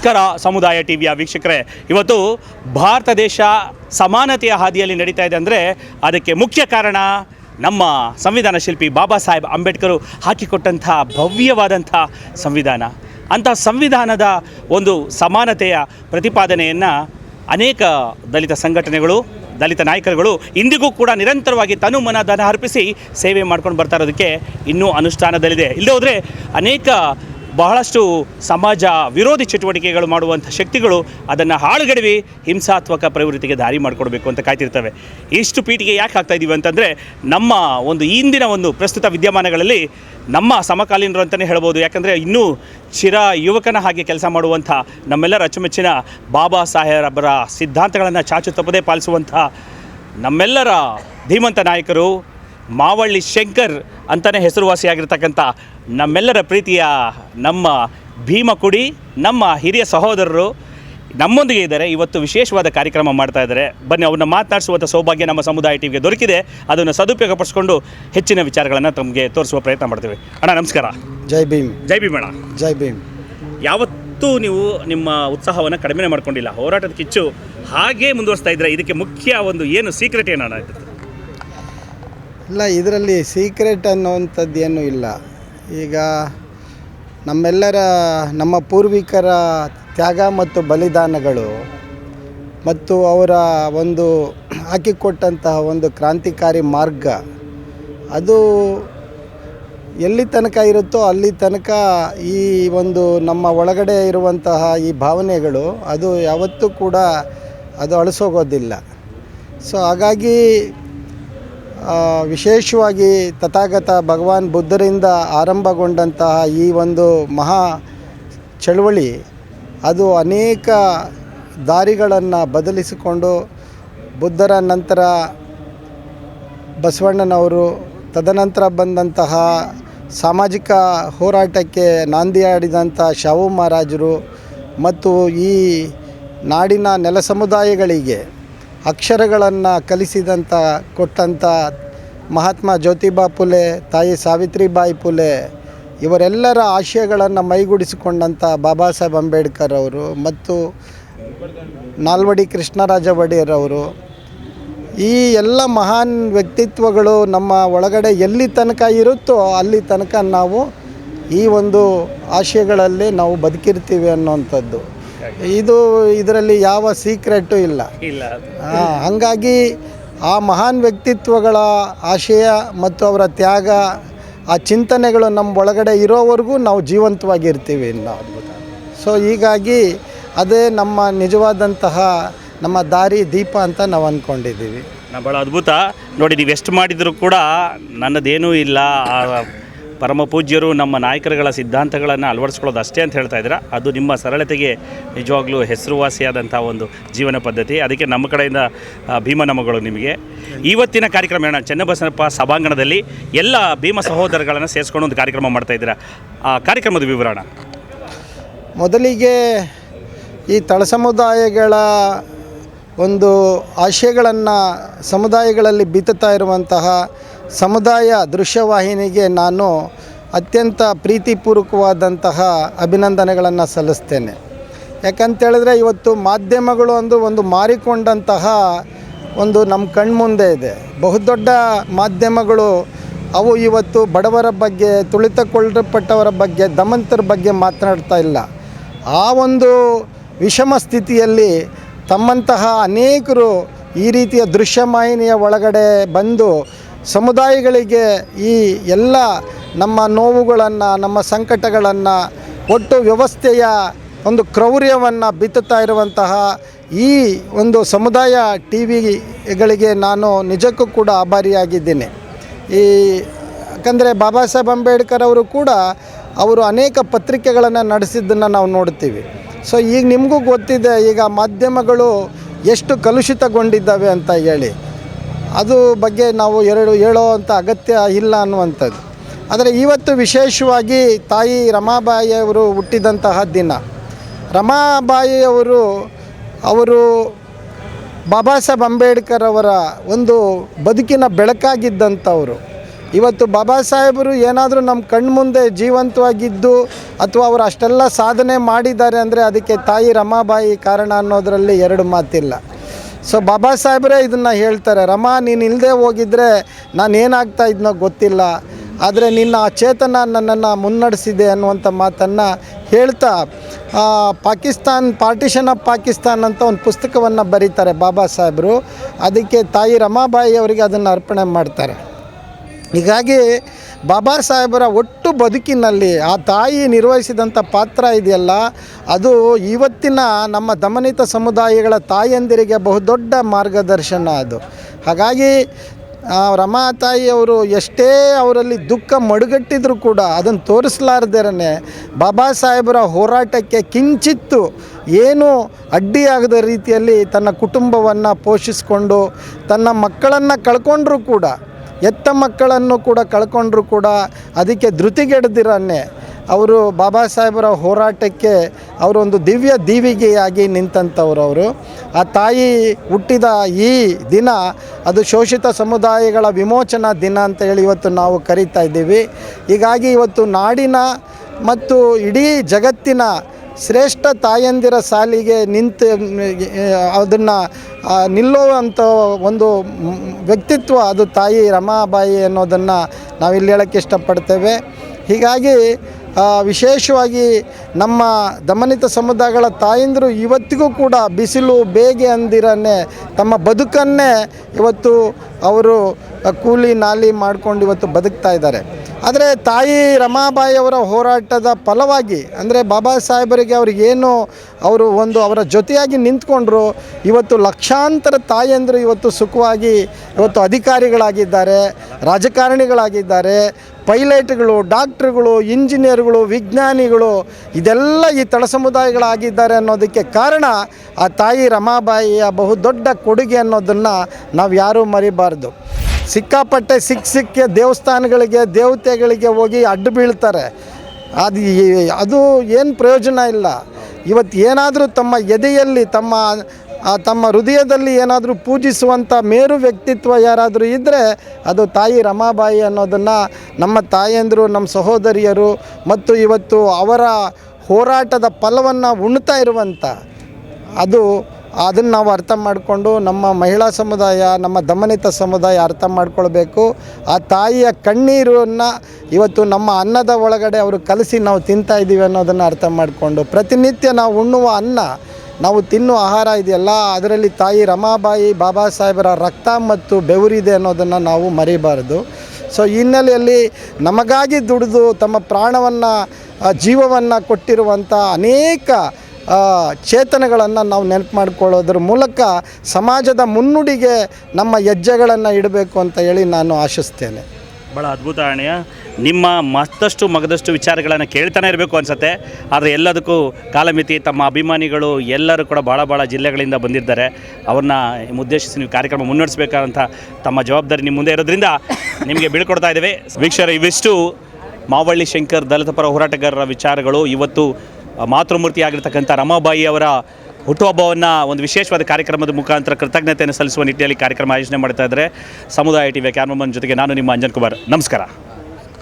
ನಮಸ್ಕಾರ ಸಮುದಾಯ ಟಿವಿಯ ವೀಕ್ಷಕರೇ. ಇವತ್ತು ಭಾರತ ದೇಶ ಸಮಾನತೆಯ ಹಾದಿಯಲ್ಲಿ ನಡೀತಾ ಇದೆ ಅಂದರೆ ಅದಕ್ಕೆ ಮುಖ್ಯ ಕಾರಣ ನಮ್ಮ ಸಂವಿಧಾನ ಶಿಲ್ಪಿ ಬಾಬಾ ಸಾಹೇಬ್ ಅಂಬೇಡ್ಕರು ಹಾಕಿಕೊಟ್ಟಂಥ ಭವ್ಯವಾದಂಥ ಸಂವಿಧಾನ. ಅಂಥ ಸಂವಿಧಾನದ ಒಂದು ಸಮಾನತೆಯ ಪ್ರತಿಪಾದನೆಯನ್ನು ಅನೇಕ ದಲಿತ ಸಂಘಟನೆಗಳು, ದಲಿತ ನಾಯಕರುಗಳು ಇಂದಿಗೂ ಕೂಡ ನಿರಂತರವಾಗಿ ತನು ಮನ ಧನ ಅರ್ಪಿಸಿ ಸೇವೆ ಮಾಡ್ಕೊಂಡು ಬರ್ತಾ ಇರೋದಕ್ಕೆ ಇನ್ನೂ ಅನುಷ್ಠಾನದಲ್ಲಿದೆ. ಇಲ್ಲದೆ ಹೋದರೆ ಅನೇಕ ಬಹಳಷ್ಟು ಸಮಾಜ ವಿರೋಧಿ ಚಟುವಟಿಕೆಗಳು ಮಾಡುವಂಥ ಶಕ್ತಿಗಳು ಅದನ್ನು ಹಾಳುಗಡವಿ ಹಿಂಸಾತ್ಮಕ ಪ್ರವೃತ್ತಿಗೆ ದಾರಿ ಮಾಡಿಕೊಡ್ಬೇಕು ಅಂತ ಕಾಯ್ತಿರ್ತವೆ. ಇಷ್ಟು ಪೀಠಿಗೆ ಯಾಕೆ ಆಗ್ತಾ ಇದ್ದೀವಿ ಅಂತಂದರೆ ನಮ್ಮ ಒಂದು ಇಂದಿನ ಒಂದು ಪ್ರಸ್ತುತ ವಿದ್ಯಮಾನಗಳಲ್ಲಿ ನಮ್ಮ ಸಮಕಾಲೀನರು ಅಂತಲೇ ಹೇಳ್ಬೋದು. ಯಾಕಂದರೆ ಇನ್ನೂ ಚಿರ ಯುವಕನ ಹಾಗೆ ಕೆಲಸ ಮಾಡುವಂಥ ನಮ್ಮೆಲ್ಲರ ಅಚ್ಚುಮೆಚ್ಚಿನ ಬಾಬಾ ಸಾಹೇಬರ ಸಿದ್ಧಾಂತಗಳನ್ನು ಚಾಚು ತಪ್ಪದೇ ಪಾಲಿಸುವಂಥ ನಮ್ಮೆಲ್ಲರ ಧೀಮಂತ ನಾಯಕರು ಮಾವಳ್ಳಿ ಶಂಕರ್ ಅಂತಲೇ ಹೆಸರುವಾಸಿಯಾಗಿರ್ತಕ್ಕಂಥ ನಮ್ಮೆಲ್ಲರ ಪ್ರೀತಿಯ ನಮ್ಮ ಭೀಮಕುಡಿ ನಮ್ಮ ಹಿರಿಯ ಸಹೋದರರು ನಮ್ಮೊಂದಿಗೆ ಇದ್ದಾರೆ. ಇವತ್ತು ವಿಶೇಷವಾದ ಕಾರ್ಯಕ್ರಮ ಮಾಡ್ತಾ ಇದ್ದಾರೆ. ಬನ್ನಿ ಅವ್ರನ್ನ ಮಾತನಾಡಿಸುವಂಥ ಸೌಭಾಗ್ಯ ನಮ್ಮ ಸಮುದಾಯ ಟಿವಿಗೆ ದೊರಕಿದೆ. ಅದನ್ನು ಸದುಪಯೋಗಪಡಿಸ್ಕೊಂಡು ಹೆಚ್ಚಿನ ವಿಚಾರಗಳನ್ನು ತಮಗೆ ತೋರಿಸುವ ಪ್ರಯತ್ನ ಮಾಡ್ತೀವಿ. ಅಣ್ಣ ನಮಸ್ಕಾರ. ಜೈ ಭೀಮ್. ಜೈ ಭೀಮ್ ಭೀಮಣ್ಣ ಜೈ ಭೀಮ್. ಯಾವತ್ತೂ ನೀವು ನಿಮ್ಮ ಉತ್ಸಾಹವನ್ನು ಕಡಿಮೆ ಮಾಡ್ಕೊಂಡಿಲ್ಲ. ಹೋರಾಟದ ಕಿಚ್ಚು ಹಾಗೇ ಮುಂದುವರಿಸ್ತಾ ಇದ್ದರೆ ಇದಕ್ಕೆ ಮುಖ್ಯ ಒಂದು ಏನು ಸೀಕ್ರೆಟ್ ಏನಣ್ಣ ಇಲ್ಲ ಇದರಲ್ಲಿ ಸೀಕ್ರೆಟ್ ಅನ್ನುವಂಥದ್ದು ಏನೂ ಇಲ್ಲ. ಈಗ ನಮ್ಮೆಲ್ಲರ, ನಮ್ಮ ಪೂರ್ವಿಕರ ತ್ಯಾಗ ಮತ್ತು ಬಲಿದಾನಗಳು ಮತ್ತು ಅವರ ಒಂದು ಹಾಕಿಕೊಟ್ಟಂತಹ ಒಂದು ಕ್ರಾಂತಿಕಾರಿ ಮಾರ್ಗ, ಅದು ಎಲ್ಲಿ ತನಕ ಇರುತ್ತೋ ಅಲ್ಲಿ ತನಕ ಈ ಒಂದು ನಮ್ಮ ಒಳಗಡೆ ಇರುವಂತಹ ಈ ಭಾವನೆಗಳು, ಅದು ಯಾವತ್ತೂ ಕೂಡ ಅದು ಅಳಿಸೋಗೋದಿಲ್ಲ. ಸೊ ಹಾಗಾಗಿ ವಿಶೇಷವಾಗಿ ತಥಾಗತ ಭಗವಾನ್ ಬುದ್ಧರಿಂದ ಆರಂಭಗೊಂಡಂತಹ ಈ ಒಂದು ಮಹಾ ಚಳುವಳಿ, ಅದು ಅನೇಕ ದಾರಿಗಳನ್ನು ಬದಲಿಸಿಕೊಂಡು ಬುದ್ಧರ ನಂತರ ಬಸವಣ್ಣನವರು, ತದನಂತರ ಬಂದಂತಹ ಸಾಮಾಜಿಕ ಹೋರಾಟಕ್ಕೆ ನಾಂದಿಯಾಡಿದಂಥ ಶಾವು ಮಹಾರಾಜರು ಮತ್ತು ಈ ನಾಡಿನ ನೆಲ ಸಮುದಾಯಗಳಿಗೆ ಅಕ್ಷರಗಳನ್ನು ಕಲಿಸಿದಂಥ ಕೊಟ್ಟಂಥ ಮಹಾತ್ಮ ಜ್ಯೋತಿಬಾ ಫುಲೆ ತಾಯಿ ಸಾವಿತ್ರಿಬಾಯಿ ಫುಲೆ ಇವರೆಲ್ಲರ ಆಶಯಗಳನ್ನು ಮೈಗೂಡಿಸಿಕೊಂಡಂಥ ಬಾಬಾ ಸಾಹೇಬ್ ಅಂಬೇಡ್ಕರ್ ಅವರು ಮತ್ತು ನಾಲ್ವಡಿ ಕೃಷ್ಣರಾಜ ಒಡೆಯರ್ ಅವರು. ಈ ಎಲ್ಲ ಮಹಾನ್ ವ್ಯಕ್ತಿತ್ವಗಳು ನಮ್ಮ ಒಳಗಡೆ ಎಲ್ಲಿ ತನಕ ಇರುತ್ತೋ ಅಲ್ಲಿ ತನಕ ನಾವು ಈ ಒಂದು ಆಶಯಗಳಲ್ಲಿ ನಾವು ಬದುಕಿರ್ತೀವಿ ಅನ್ನೋವಂಥದ್ದು. ಇದು ಇದರಲ್ಲಿ ಯಾವ ಸೀಕ್ರೆಟು ಇಲ್ಲ. ಇಲ್ಲ. ಹಾಗಾಗಿ ಆ ಮಹಾನ್ ವ್ಯಕ್ತಿತ್ವಗಳ ಆಶಯ ಮತ್ತು ಅವರ ತ್ಯಾಗ ಆ ಚಿಂತನೆಗಳು ನಮ್ಮ ಒಳಗಡೆ ಇರೋವರೆಗೂ ನಾವು ಜೀವಂತವಾಗಿರ್ತೀವಿ ಇನ್ನು ಸೊ ಹೀಗಾಗಿ ಅದೇ ನಮ್ಮ ನಿಜವಾದಂತಹ ನಮ್ಮ ದಾರಿ ದೀಪ ಅಂತ ನಾವು ಅಂದ್ಕೊಂಡಿದ್ದೀವಿ ನಾ ಭಾಳ ಅದ್ಭುತ. ನೋಡಿ ನೀವು ಎಷ್ಟು ಮಾಡಿದರೂ ಕೂಡ ನನ್ನದೇನೂ ಇಲ್ಲ. ಪರಮ ಪೂಜ್ಯರು ನಮ್ಮ ನಾಯಕರುಗಳ ಸಿದ್ಧಾಂತಗಳನ್ನು ಅಳವಡಿಸ್ಕೊಳ್ಳೋದು ಅಷ್ಟೇ ಅಂತ ಹೇಳ್ತಾ ಇದ್ದೀರಾ? ಅದು ನಿಮ್ಮ ಸರಳತೆಗೆ ನಿಜವಾಗ್ಲೂ ಹೆಸರುವಾಸಿಯಾದಂಥ ಒಂದು ಜೀವನ ಪದ್ಧತಿ. ಅದಕ್ಕೆ ನಮ್ಮ ಕಡೆಯಿಂದ ಭೀಮ ಭೀಮನಮಗಳು ನಿಮಗೆ. ಇವತ್ತಿನ ಕಾರ್ಯಕ್ರಮ ಏನ ಚೆನ್ನಬಸನಪ್ಪ ಸಭಾಂಗಣದಲ್ಲಿ ಎಲ್ಲ ಭೀಮ ಸಹೋದರಗಳನ್ನು ಸೇರಿಸ್ಕೊಂಡು ಒಂದು ಕಾರ್ಯಕ್ರಮ ಮಾಡ್ತಾ ಇದ್ದೀರಾ? ಆ ಕಾರ್ಯಕ್ರಮದ ವಿವರಣ. ಮೊದಲಿಗೆ ಈ ತಳ ಸಮುದಾಯಗಳ ಒಂದು ಆಶಯಗಳನ್ನು ಸಮುದಾಯಗಳಲ್ಲಿ ಬಿತ್ತುತ್ತಾ ಇರುವಂತಹ ಸಮುದಾಯ ದೃಶ್ಯವಾಹಿನಿಗೆ ನಾನು ಅತ್ಯಂತ ಪ್ರೀತಿಪೂರ್ವಕವಾದಂತಹ ಅಭಿನಂದನೆಗಳನ್ನು ಸಲ್ಲಿಸ್ತೇನೆ. ಯಾಕಂತೇಳಿದ್ರೆ ಇವತ್ತು ಮಾಧ್ಯಮಗಳು ಒಂದು ಒಂದು ಮಾರಿಕೊಂಡಂತಹ ಒಂದು ನಮ್ಮ ಕಣ್ಮುಂದೆ ಇದೆ. ಬಹುದೊಡ್ಡ ಮಾಧ್ಯಮಗಳು ಅವು ಇವತ್ತು ಬಡವರ ಬಗ್ಗೆ ತುಳಿತಗೊಳ್ಳಲ್ಪಟ್ಟವರ ಬಗ್ಗೆ, ದಮಂತರ ಬಗ್ಗೆ ಮಾತನಾಡ್ತಾ ಇಲ್ಲ. ಆ ಒಂದು ವಿಷಮ ಸ್ಥಿತಿಯಲ್ಲಿ ತಮ್ಮಂತಹ ಅನೇಕರು ಈ ರೀತಿಯ ದೃಶ್ಯಮಾಹಿನಿಯ ಒಳಗಡೆ ಬಂದು ಸಮುದಾಯಗಳಿಗೆ ಈ ಎಲ್ಲ ನಮ್ಮ ನೋವುಗಳನ್ನು, ನಮ್ಮ ಸಂಕಟಗಳನ್ನು ಒಟ್ಟು ವ್ಯವಸ್ಥೆಯ ಒಂದು ಕ್ರೌರ್ಯವನ್ನು ಬಿತ್ತುತ್ತಾ ಇರುವಂತಹ ಈ ಒಂದು ಸಮುದಾಯ ಟಿ ವಿಗಳಿಗೆ ನಾನು ನಿಜಕ್ಕೂ ಕೂಡ ಆಭಾರಿಯಾಗಿದ್ದೇನೆ. ಈ ಯಾಕಂದರೆ ಬಾಬಾ ಸಾಹೇಬ್ ಅಂಬೇಡ್ಕರ್ ಅವರು ಕೂಡ ಅವರು ಅನೇಕ ಪತ್ರಿಕೆಗಳನ್ನು ನಡೆಸಿದ್ದನ್ನು ನಾವು ನೋಡ್ತೀವಿ ಸೊ ಈಗ ನಿಮಗೂ ಗೊತ್ತಿದೆ, ಈಗ ಮಾಧ್ಯಮಗಳು ಎಷ್ಟು ಕಲುಷಿತಗೊಂಡಿದ್ದಾವೆ ಅಂತ ಹೇಳಿ. ಅದು ಬಗ್ಗೆ ನಾವು ಎರಡು ಹೇಳೋ ಅಂತ ಅಗತ್ಯ ಇಲ್ಲ ಅನ್ನುವಂಥದ್ದು. ಆದರೆ ಇವತ್ತು ವಿಶೇಷವಾಗಿ ತಾಯಿ ರಮಾಬಾಯಿಯವರು ಹುಟ್ಟಿದಂತಹ ದಿನ. ರಮಾಬಾಯಿಯವರು ಅವರು ಬಾಬಾ ಸಾಹೇಬ್ ಅಂಬೇಡ್ಕರ್ ಅವರ ಒಂದು ಬದುಕಿನ ಬೆಳಕಾಗಿದ್ದಂಥವರು. ಇವತ್ತು ಬಾಬಾ ಸಾಹೇಬರು ಏನಾದರೂ ನಮ್ಮ ಕಣ್ಮುಂದೆ ಜೀವಂತವಾಗಿದ್ದು ಅಥವಾ ಅವರು ಅಷ್ಟೆಲ್ಲ ಸಾಧನೆ ಮಾಡಿದ್ದಾರೆ ಅಂದರೆ ಅದಕ್ಕೆ ತಾಯಿ ರಮಾಬಾಯಿ ಕಾರಣ ಅನ್ನೋದರಲ್ಲಿ ಎರಡು ಮಾತಿಲ್ಲ. ಸೊ ಬಾಬಾ ಸಾಹೇಬರೇ ಇದನ್ನು ಹೇಳ್ತಾರೆ, ರಮಾ, ನೀನು ಇಲ್ಲದೆ ಹೋಗಿದ್ರೆ ನಾನು ಏನಾಗ್ತಾ ಇದ್ನೋ ಗೊತ್ತಿಲ್ಲ, ಆದರೆ ನಿನ್ನ ಆ ಚೇತನ ನನ್ನನ್ನು ಮುನ್ನಡೆಸಿದೆ ಅನ್ನುವಂಥ ಮಾತನ್ನು ಹೇಳ್ತಾ ಪಾಕಿಸ್ತಾನ್ ಪಾರ್ಟಿಷನ್ ಆಫ್ ಪಾಕಿಸ್ತಾನ್ ಅಂತ ಒಂದು ಪುಸ್ತಕವನ್ನು ಬರೀತಾರೆ ಬಾಬಾ ಸಾಹೇಬರು. ಅದಕ್ಕೆ ತಾಯಿ ರಮಾಬಾಯಿ ಅವರಿಗೆ ಅದನ್ನು ಅರ್ಪಣೆ ಮಾಡ್ತಾರೆ. ಹೀಗಾಗಿ ಬಾಬಾ ಸಾಹೇಬರ ಒಟ್ಟು ಬದುಕಿನಲ್ಲಿ ಆ ತಾಯಿ ನಿರ್ವಹಿಸಿದಂಥ ಪಾತ್ರ ಇದೆಯಲ್ಲ, ಅದು ಇವತ್ತಿನ ನಮ್ಮ ದಮನಿತ ಸಮುದಾಯಗಳ ತಾಯಂದಿರಿಗೆ ಬಹುದೊಡ್ಡ ಮಾರ್ಗದರ್ಶನ ಅದು. ಹಾಗಾಗಿ ರಮಾ ತಾಯಿಯವರು ಎಷ್ಟೇ ಅವರಲ್ಲಿ ದುಃಖ ಮಡುಗಟ್ಟಿದ್ರು ಕೂಡ ಅದನ್ನು ತೋರಿಸಲಾರ್ದೇರನೆ ಬಾಬಾ ಸಾಹೇಬರ ಹೋರಾಟಕ್ಕೆ ಕಿಂಚಿತ್ತು ಏನು ಅಡ್ಡಿಯಾಗದ ರೀತಿಯಲ್ಲಿ ತನ್ನ ಕುಟುಂಬವನ್ನು ಪೋಷಿಸಿಕೊಂಡು, ತನ್ನ ಮಕ್ಕಳನ್ನು ಕಳ್ಕೊಂಡ್ರೂ ಕೂಡ ಎತ್ತ ಮಕ್ಕಳನ್ನು ಕೂಡ ಕಳ್ಕೊಂಡ್ರು ಕೂಡ ಅದಕ್ಕೆ ಧೃತಿಗೆಡದಿರನ್ನೇ. ಅವರು ಬಾಬಾ ಸಾಹೇಬರ ಹೋರಾಟಕ್ಕೆ ಅವರೊಂದು ದಿವ್ಯ ದೀವಿಗೆಯಾಗಿ ನಿಂತಂಥವ್ರು ಅವರು. ಆ ತಾಯಿ ಹುಟ್ಟಿದ ಈ ದಿನ ಅದು ಶೋಷಿತ ಸಮುದಾಯಗಳ ವಿಮೋಚನಾ ದಿನ ಅಂತ ಹೇಳಿ ಇವತ್ತು ನಾವು ಕರೀತಾ ಇದ್ದೀವಿ. ಹೀಗಾಗಿ ಇವತ್ತು ನಾಡಿನ ಮತ್ತು ಇಡೀ ಜಗತ್ತಿನ ಶ್ರೇಷ್ಠ ತಾಯಂದಿರ ಸಾಲಿಗೆ ನಿಂತು, ಅದನ್ನು ನಿಲ್ಲುವಂಥ ಒಂದು ವ್ಯಕ್ತಿತ್ವ ಅದು ತಾಯಿ ರಮಾಬಾಯಿ ಅನ್ನೋದನ್ನು ನಾವಿಲ್ಲಿ ಹೇಳೋಕ್ಕೆ ಇಷ್ಟಪಡ್ತೇವೆ. ಹೀಗಾಗಿ ವಿಶೇಷವಾಗಿ ನಮ್ಮ ದಮನಿತ ಸಮುದಾಯಗಳ ತಾಯಂದಿರು ಇವತ್ತಿಗೂ ಕೂಡ ಬಿಸಿಲು ಬೇಗೆ ಅಂದಿರನ್ನೇ ತಮ್ಮ ಬದುಕನ್ನೇ ಇವತ್ತು ಅವರು ಕೂಲಿ ನಾಲಿ ಮಾಡ್ಕೊಂಡು ಇವತ್ತು ಬದುಕ್ತಾ ಇದ್ದಾರೆ. ಆದರೆ ತಾಯಿ ರಮಾಬಾಯಿ ಅವರ ಹೋರಾಟದ ಫಲವಾಗಿ, ಅಂದರೆ ಬಾಬಾ ಸಾಹೇಬರಿಗೆ ಅವ್ರಿಗೇನು ಅವರು ಒಂದು ಅವರ ಜೊತೆಯಾಗಿ ನಿಂತ್ಕೊಂಡ್ರು, ಇವತ್ತು ಲಕ್ಷಾಂತರ ತಾಯಂದರು ಇವತ್ತು ಸುಖವಾಗಿ ಇವತ್ತು ಅಧಿಕಾರಿಗಳಾಗಿದ್ದಾರೆ, ರಾಜಕಾರಣಿಗಳಾಗಿದ್ದಾರೆ, ಪೈಲಟ್ಗಳು ಡಾಕ್ಟ್ರುಗಳು ಇಂಜಿನಿಯರ್ಗಳು, ವಿಜ್ಞಾನಿಗಳು, ಇದೆಲ್ಲ ಈ ತಳ ಸಮುದಾಯಗಳಾಗಿದ್ದಾರೆ ಅನ್ನೋದಕ್ಕೆ ಕಾರಣ ಆ ತಾಯಿ ರಮಾಬಾಯಿಯ ಬಹುದೊಡ್ಡ ಕೊಡುಗೆ ಅನ್ನೋದನ್ನು ನಾವು ಯಾರೂ ಮರಿಬಾರ್ದು. ಸಿಕ್ಕಾಪಟ್ಟೆ ಸಿಕ್ಕ ಸಿಕ್ಕ ದೇವಸ್ಥಾನಗಳಿಗೆ, ದೇವತೆಗಳಿಗೆ ಹೋಗಿ ಅಡ್ಡು ಬೀಳ್ತಾರೆ. ಅದು ಅದು ಏನು ಪ್ರಯೋಜನ ಇಲ್ಲ. ಇವತ್ತು ಏನಾದರೂ ತಮ್ಮ ಎದೆಯಲ್ಲಿ, ತಮ್ಮ ತಮ್ಮ ಹೃದಯದಲ್ಲಿ ಏನಾದರೂ ಪೂಜಿಸುವಂಥ ಮೇರು ವ್ಯಕ್ತಿತ್ವ ಯಾರಾದರೂ ಇದ್ದರೆ ಅದು ತಾಯಿ ರಮಾಬಾಯಿ ಅನ್ನೋದನ್ನು ನಮ್ಮ ತಾಯಂದಿರು, ನಮ್ಮ ಸಹೋದರಿಯರು ಮತ್ತು ಇವತ್ತು ಅವರ ಹೋರಾಟದ ಫಲವನ್ನು ಉಣ್ತಾ ಇರುವಂಥ ಅದು ಅದನ್ನು ನಾವು ಅರ್ಥ ಮಾಡಿಕೊಂಡು ನಮ್ಮ ಮಹಿಳಾ ಸಮುದಾಯ, ನಮ್ಮ ದಮನಿತ ಸಮುದಾಯ ಅರ್ಥ ಮಾಡಿಕೊಳ್ಬೇಕು. ಆ ತಾಯಿಯ ಕಣ್ಣೀರನ್ನು ಇವತ್ತು ನಮ್ಮ ಅನ್ನದ ಒಳಗಡೆ ಅವರು ಕಲಸಿ ನಾವು ತಿಂತಾ ಇದ್ದೀವಿ ಅನ್ನೋದನ್ನು ಅರ್ಥ ಮಾಡಿಕೊಂಡು ಪ್ರತಿನಿತ್ಯ ನಾವು ಉಣ್ಣುವ ಅನ್ನ, ನಾವು ತಿನ್ನುವ ಆಹಾರ ಇದೆಯಲ್ಲ, ಅದರಲ್ಲಿ ತಾಯಿ ರಮಾಬಾಯಿ ಬಾಬಾ ಸಾಹೇಬರ ರಕ್ತ ಮತ್ತು ಬೆವರಿದೆ ಅನ್ನೋದನ್ನು ನಾವು ಮರಿಬಾರ್ದು. ಸೊ ಈ ಹಿನ್ನೆಲೆಯಲ್ಲಿ ನಮಗಾಗಿ ದುಡಿದು ತಮ್ಮ ಪ್ರಾಣವನ್ನು ಜೀವವನ್ನು ಕೊಟ್ಟಿರುವಂಥ ಅನೇಕ ಚೇತನಗಳನ್ನು ನಾವು ನೆನಪು ಮಾಡಿಕೊಳ್ಳೋದ್ರ ಮೂಲಕ ಸಮಾಜದ ಮುನ್ನುಡಿಗೆ ನಮ್ಮ ಹೆಜ್ಜೆಗಳನ್ನು ಇಡಬೇಕು ಅಂತ ಹೇಳಿ ನಾನು ಆಶಿಸ್ತೇನೆ. ಭಾಳ ಅದ್ಭುತ ಅಣ್ಣಯ್ಯ ನಿಮ್ಮ ಮತ್ತಷ್ಟು ಮಗದಷ್ಟು ವಿಚಾರಗಳನ್ನು ಕೇಳ್ತಾನೆ ಇರಬೇಕು ಅನಿಸುತ್ತೆ. ಆದರೆ ಎಲ್ಲದಕ್ಕೂ ಕಾಲಮಿತಿ, ತಮ್ಮ ಅಭಿಮಾನಿಗಳು ಎಲ್ಲರೂ ಕೂಡ ಭಾಳ ಭಾಳ ಜಿಲ್ಲೆಗಳಿಂದ ಬಂದಿದ್ದಾರೆ. ಅವ್ರನ್ನ ಉದ್ದೇಶಿಸಿ ನೀವು ಕಾರ್ಯಕ್ರಮ ಮುನ್ನಡೆಸಬೇಕಾದಂಥ ತಮ್ಮ ಜವಾಬ್ದಾರಿ ನಿಮ್ಮ ಮುಂದೆ ಇರೋದ್ರಿಂದ ನಿಮಗೆ ಬೀಳ್ಕೊಡ್ತಾ ಇದ್ದೇವೆ. ವೀಕ್ಷರ ಇವಿಷ್ಟು ಮಾವಳ್ಳಿ ಶಂಕರ್ ದಲಿತ ಪರ ಹೋರಾಟಗಾರರ ವಿಚಾರಗಳು. ಇವತ್ತು ಮಾತೃಮೂರ್ತಿ ಆಗಿರ್ತಕ್ಕಂಥ ರಮಾಬಾಯಿ ಅವರ ಹುಟ್ಟುಹಬ್ಬವನ್ನು ಒಂದು ವಿಶೇಷವಾದ ಕಾರ್ಯಕ್ರಮದ ಮುಖಾಂತರ ಕೃತಜ್ಞತೆಯನ್ನು ಸಲ್ಲಿಸುವ ನಿಟ್ಟಿನಲ್ಲಿ ಕಾರ್ಯಕ್ರಮ ಆಯೋಜನೆ ಮಾಡ್ತಾ ಇದ್ದಾರೆ. ಸಮುದಾಯ ಟಿವಿಯ ಕ್ಯಾಮ್ರಾಮನ್ ಜೊತೆಗೆ ನಾನು ನಿಮ್ಮ ಅಂಜನ್ ಕುಮಾರ್. ನಮಸ್ಕಾರ.